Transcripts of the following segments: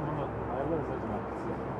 Bunu ayarlarız hacım artık.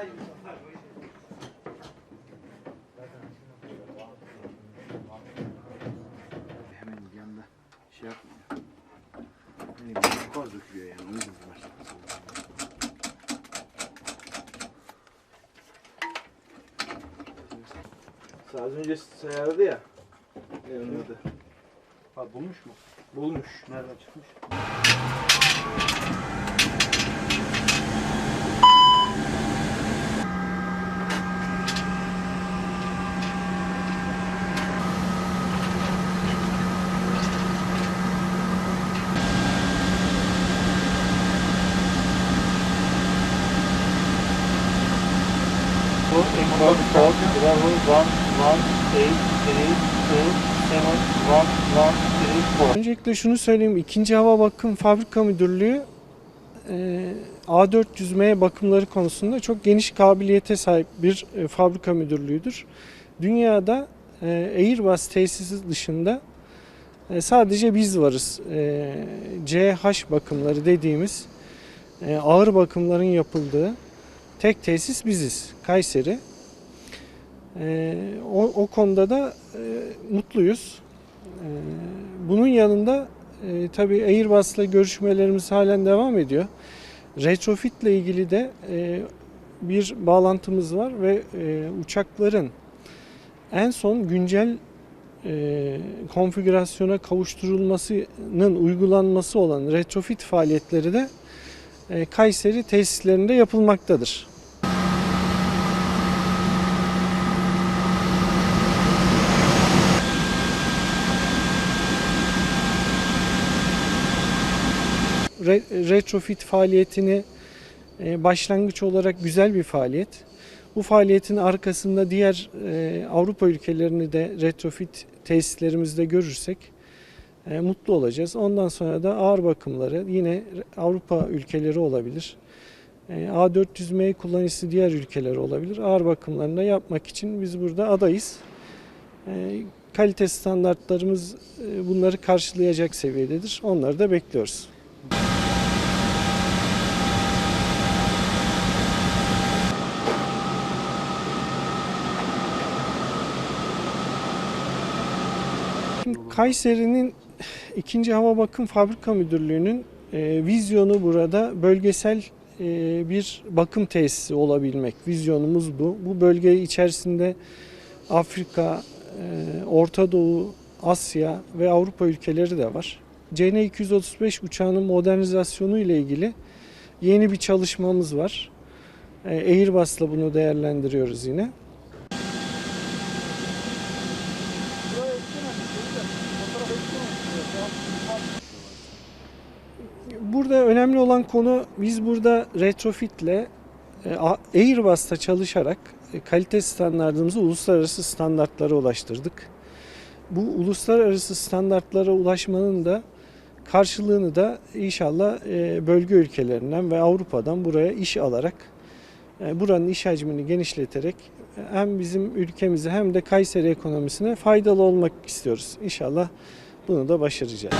Hemen bir anda şey yapmıyor. Yani bir gaz dökülüyor yani. O yüzden başlaması Az önce sayardı ya. Yanımda. Ha bulmuş mu? Bulmuş. Nereden çıkmış? Code code one one three four. Öncelikle şunu söyleyeyim. İkinci Hava Bakım Fabrika Müdürlüğü e, A400M bakımları konusunda çok geniş kabiliyete sahip bir e, fabrika müdürlüğüdür. Dünyada e, Airbus tesisi dışında e, sadece biz varız. E, CH bakımları dediğimiz e, ağır bakımların yapıldığı tek tesis biziz. Kayseri. E, o, o konuda da e, mutluyuz. E, bunun yanında e, tabii Airbus'la görüşmelerimiz halen devam ediyor. Retrofit ile ilgili de e, bir bağlantımız var ve e, uçakların en son güncel e, konfigürasyona kavuşturulmasının uygulanması olan retrofit faaliyetleri de e, Kayseri tesislerinde yapılmaktadır. Re- retrofit faaliyetini e, başlangıç olarak güzel bir faaliyet. Bu faaliyetin arkasında diğer e, Avrupa ülkelerini de retrofit tesislerimizde görürsek e, mutlu olacağız. Ondan sonra da ağır bakımları yine Avrupa ülkeleri olabilir. E, A400M kullanıcısı diğer ülkeler olabilir. Ağır bakımlarını da yapmak için biz burada adayız. E, kalite standartlarımız e, bunları karşılayacak seviyededir. Onları da bekliyoruz. Şimdi Kayseri'nin 2. Hava Bakım Fabrika Müdürlüğü'nün e, vizyonu burada bölgesel e, bir bakım tesisi olabilmek. Vizyonumuz bu. Bu bölge içerisinde Afrika, e, Orta Doğu, Asya ve Avrupa ülkeleri de var. CN235 uçağının modernizasyonu ile ilgili yeni bir çalışmamız var. E, Airbus'la bunu değerlendiriyoruz yine. Burada önemli olan konu biz burada retrofitle e, Airbus'ta çalışarak e, kalite standartımızı uluslararası standartlara ulaştırdık. Bu uluslararası standartlara ulaşmanın da karşılığını da inşallah e, bölge ülkelerinden ve Avrupa'dan buraya iş alarak buranın iş hacmini genişleterek hem bizim ülkemize hem de Kayseri ekonomisine faydalı olmak istiyoruz. İnşallah bunu da başaracağız.